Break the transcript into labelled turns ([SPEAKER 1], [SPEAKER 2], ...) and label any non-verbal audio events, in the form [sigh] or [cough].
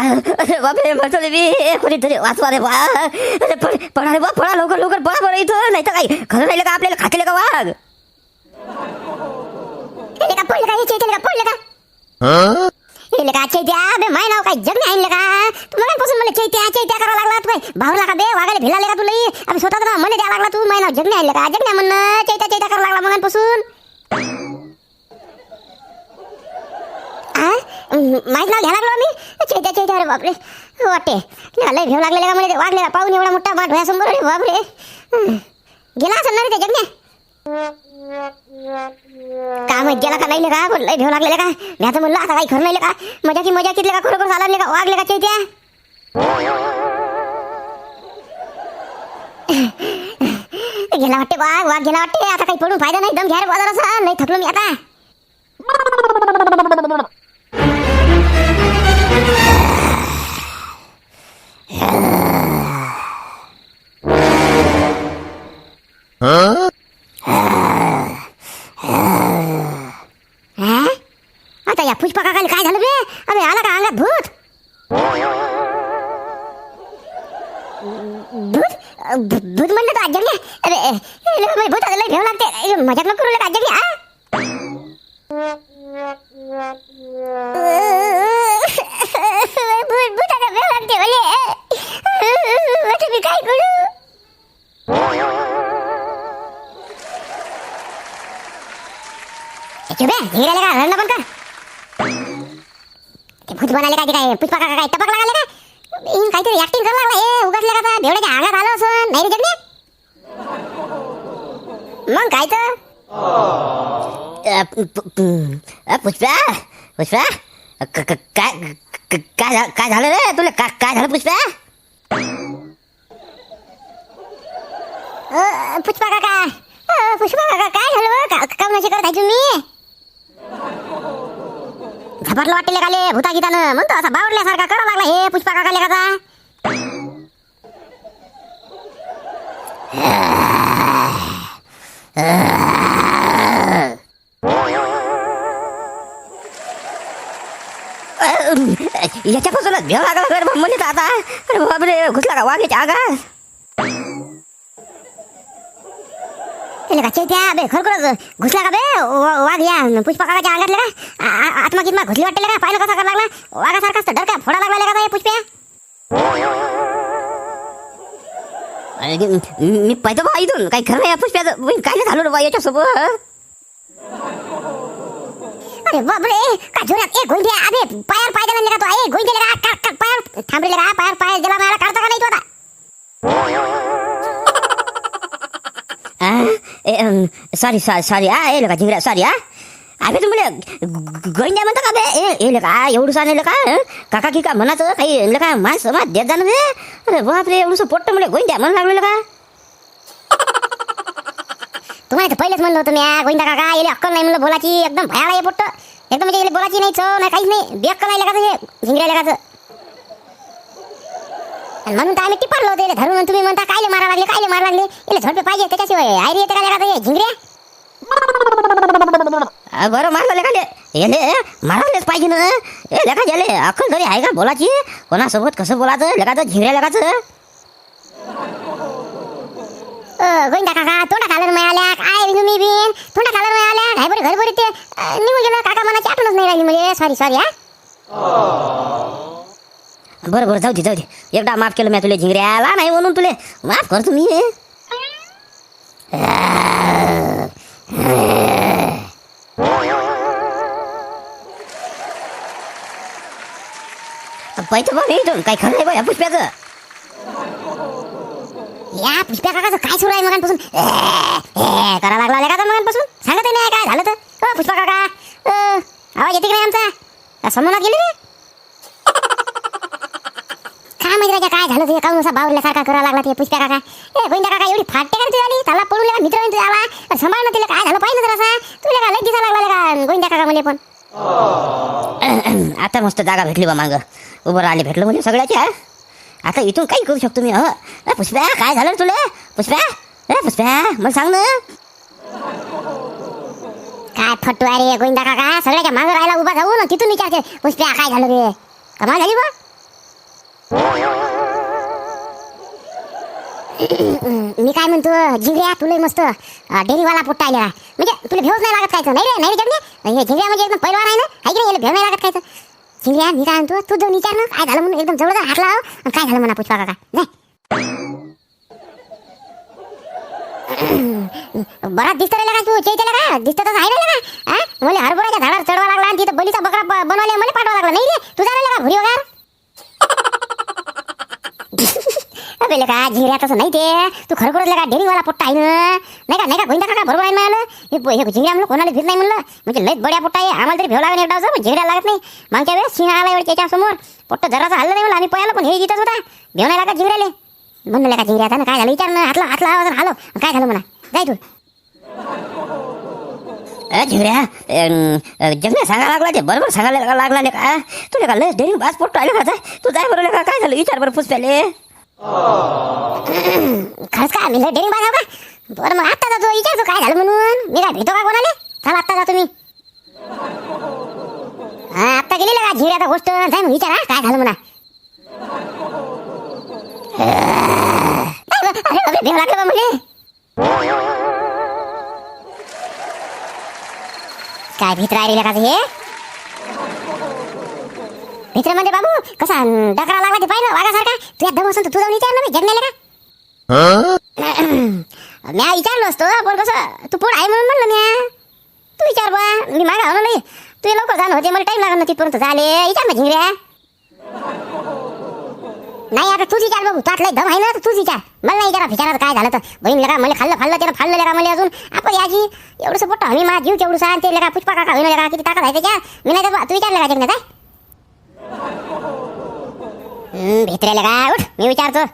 [SPEAKER 1] अरे बापरे म्हणतो मी कोणीतरी वाचवा रे बा अरे पण पळा रे बा पळा लवकर लवकर पळा बरं इथं नाही तर काही खरं राहिलं का आपल्याला खातेले का वाघ
[SPEAKER 2] हे का पडलं का हे चैत्याला का पडलं का हे का चैत्या बे माय नाव काय जग नाही आणलं का तू मगापासून मला चैत्या चैत्या करायला लागला तू काय भावला का बे वागायला भिलाले का तुला आम्ही स्वतः मला म्हणे लागला तू माय नाव जग नाही आणलं का? जग नाही म्हणणं चैत्या चैत्या करायला लागला मगापासून आ? म- माहीत नाव घ्यायला लागलो मी चैत्या चैत्या अरे बापरे. हो, वाटते लय भेव लागलेला का म्हणजे वागलेला पाहून एवढा मोठा बाट भयासमोर अरे बापरे. गेला असं ना रे त्या काय माहीत गेला का नाही का? लय भेव लागलेला का? घ्यायचं म्हणलं आता काही खरं नाही का? मजा की मजा किती का खरोखर झाला का? वागले का चैत्या? गेला वाटते वाघ वाघ गेला वाटते आता काही पडून फायदा नाही. दम घ्या बाजार असा नाही थकलो मी आता. भूत अ, भूत भूत म्हणलं तर आजच्या अरे ए, ए, लय भूत लय भेव लागते ए, मजाक नको करू आजच्या हा भूत भूत आता भेव लागते भले आता मी काय करू चुबे हिराले का रडणं पण कर ते भूत बनाले काय ते काय पुष्पा काका काय टपक लागले का इन काहीतरी ऍक्टिंग करायला लागला. ए उगाचले का बेवड्याच्या अंगात आलं असं नाही रे मग काय तर?
[SPEAKER 1] पुष्पा पुष्पा काय काय काय झालं रे तुला? काय काय झालं पुष्पा?
[SPEAKER 2] पुष्पा काका. पुष्पा काका काय झालं? का म्हणजे करत आहे तुम्ही? झपाटलं वाटले काले भूता गीतानं म्हणतो असा बावडल्यासारखा करा लागला हे पुष्पा काका लेखाचा
[SPEAKER 1] अ, याच्यापासूनच भेव लागला तर म्हणत आता अरे बापरे घुसला का वाघेच्या आगास?
[SPEAKER 2] त्याला का चैत्या बे खरोखरच घुसला का बे? वा- वाघ या. पुष्पा काकाच्या अंगातले का? आत्मा कितमा घुसली वाटले का? पाहिलं कसा करायला लागला? वाघासारखाच तर डरका फोडा लागला का हे पुष्प्या
[SPEAKER 1] मी मी पाहतो बा इथून. काही खरं नाही या पुष्प्याचं काय नाही झालो रे बा याच्यासोबत
[SPEAKER 2] अरे बापरे! का जोरात? ए गोंध्या अबे पायर पाय दिला का तो? ए गोंध्या का? का का पायर थांबले का? पायर पाय दिला मला काढता का नाही तो आता? [laughs]
[SPEAKER 1] सॉरी सॉरी हा ए लका सॉरी हा अबे तुम्हाला गोंड्या म्हणतो का बे ए ए हं? काका की का म्हणाचं काही लका मास समाज देत जाणं बे अरे बापरे एवढंसं पोट्ट म्हणजे
[SPEAKER 2] तुम्हाला तर पहिलेच मी गोविंदा काका येले अक्कल म्हणलं बोलाची एकदम भयाला ये पोट्ट एकदम म्हणजे बोलाची नाही नाही लगाचं हे आणि म्हणून तर आम्ही टिपरलो होते धरून. आणि तुम्ही म्हणता कायले मारा लागले कायले मारा लागले? याला झोडपे पाहिजे त्याच्याशिवाय आयरी येते का लगाचं झिंगऱ्या
[SPEAKER 1] बरं मारलं का येले मारायलाच पाहिजे ना. ए लेखा गेले अक्कल घरी आहे का बोलाची? कोणासोबत कसं बोलायचं? लेखाचं झिंगऱ्या लेखाचं
[SPEAKER 2] गोविंदा काका तोंडा खालर मिळाल्या काय तुम्ही बिन तोंडा खालर मिळाल्या घायबरी घरभरी ते निघून गेलं. काका मनाची आठवणच नाही राहिली म्हणजे सॉरी सॉरी हा. हो.
[SPEAKER 1] बरं बरं जाऊ दे जाऊ दे. एकदा माफ केलं मी तुला झिंगऱ्याला नाही म्हणून तुले. माफ कर तुम्ही पैसे बघ इथून काही खरं नाही बघ या
[SPEAKER 2] या पुष्प्या काकाचं काय सुरू आहे मगांपासून? करा लागला का मगांपासून? सांगत नाही काय झालं तर? पुष्पा काका. आवाज येते की नाही आमचा? समोरात गेले रे? काय माहिती राजा काय झालं ते काऊन असा बावरल्यासारखा करा लागला ते पुष्प्या काका? ए गोविंदा काका एवढी फाटते का रे तुझी आली? त्याला पडून का मित्र म्हणतो आला. अरे सांभाळ ना तिला काय झालं पाहिजे जरा असा तुला का लई दिसा लागला का? गोविंदा काका म्हणजे पण. [clears throat]
[SPEAKER 1] आता मस्त जागा भेटली बा मागं. उभं राहिले भेटलं म्हणजे सगळ्याच्या आता इथून काही करू शकतो मी हं? पुष्प्या काय झालं तुला? पुष्प्या? ए पुष्प्या मला सांग ना.
[SPEAKER 2] काय फटू आहे रे गोविंदा काका? सगळ्याच्या मागं राहायला उभा जाऊ ना तिथून विचारते पुष्प्या काय झालं रे? कमाल झाली बा. मी काय म्हणतो झिंगऱ्या तुला मस्त डेरीवाला पोट्टा आलेला. म्हणजे तुला भेवच नाही लागत खायचं? नाही रे नाही रे हे झिंगऱ्या म्हणजे एकदम पैलवान आहे ना? आहे की नाही भेव नाही लागत खायचं? झिंगऱ्या मी काय म्हणतो तू जाऊन विचार ना काय झालं म्हणून एकदम जवळ हात लाव आणि काय झालं म्हणा पुष्पा काका? नाही [clears throat] बराच दिसत राहिला का तू? चैत्याला का? दिसत तर आहे राहिला का? मला हरभराच्या झाडावर चढवा लागला आणि तिथं बलीचा बकरा बनवायला मला पाठवा लागला. नाही रे तू राहिला का? भुरी वगैरे हो अबे लेका झिऱ्या तसं नाही ते. तू खरोखरच लेका डेअरिंगवाला पोट्टा आहे ना? नाही का? नाही का? गोविंदा काका बरोबर आहे ना हे प- म्हणलं कोणाला फिर नाही म्हणलं? म्हणजे लईत बड्या पोट्टा आहे. आम्हाला तरी भेव लागला एकदा पण झिंगऱ्या लागत नाही. मागच्या वेळेस सिंह आला एवढ्या त्याच्यासमोर. पोट्ट जरासा हल्लं नाही म्हणलं आम्ही पळालो पण हे जिथंच होता. भेव नाही लागत झिंगऱ्याले म्हणलं का झिंगऱ्या आता? काय झालं? विचार ना. हातला हातला आवाज हालो काय झालं म्हणा? जाय तू.
[SPEAKER 1] अ, झिंगऱ्या जगण्या सांगा लागला ते. बरोबर सांगायला लागला नाही का? तुला का लस डेअरिंग बास पोट आले का तू जाय बरोबर का? काय झालं? विचार बरं पुष्प्याले
[SPEAKER 2] खरंच काय मी डेअरिंग बाजाव का बरं मग आत्ता जातो विचारतो काय झालं म्हणून? मी काय भेटतो का कोणाले? चला आत्ता जातो मी. हा आत्ता गेली का झिऱ्याचा गोष्ट? जाय मग विचारा काय झालं म्हणा. अरे बापरे, भेव लागलं म्हणजे काय भीत आहे का हे? भित्र म्हणजे बाबू कसा डकरा लागला ते पाहिलं वाघासारखा? तुझ्या दम असेल तर तू जाऊन विचार ना मी जगण्याला का? [clears throat] म्या विचारलो असतो पण कसं तू पण आहे म्हणून म्हणलं म्या. तू विचार बा मी मागा हो नाही. तू लवकर जाणं होते मला टाईम लागणार ना तिथपर्यंत झाले. विचार ना झिंगऱ्या. नाही आता तूच विचार बघू त्यात लय दम आहे ना तर तूच विचार. मला नाही विचारा विचारात काय झालं तर. बहीण लगा मला खाल्लं खाल्लं त्यानं फाडलं लगा मला अजून. आपण याची एवढंसं पोट्ट हमी माझा जीव तेवढं सांग ते लगा पुष्पा काका होईन लगा किती ताकद आहे त्याच्या मी नाही तर तू विचारलं का जगण्यात आहे भेटरेला काय? उठ मी विचारतो.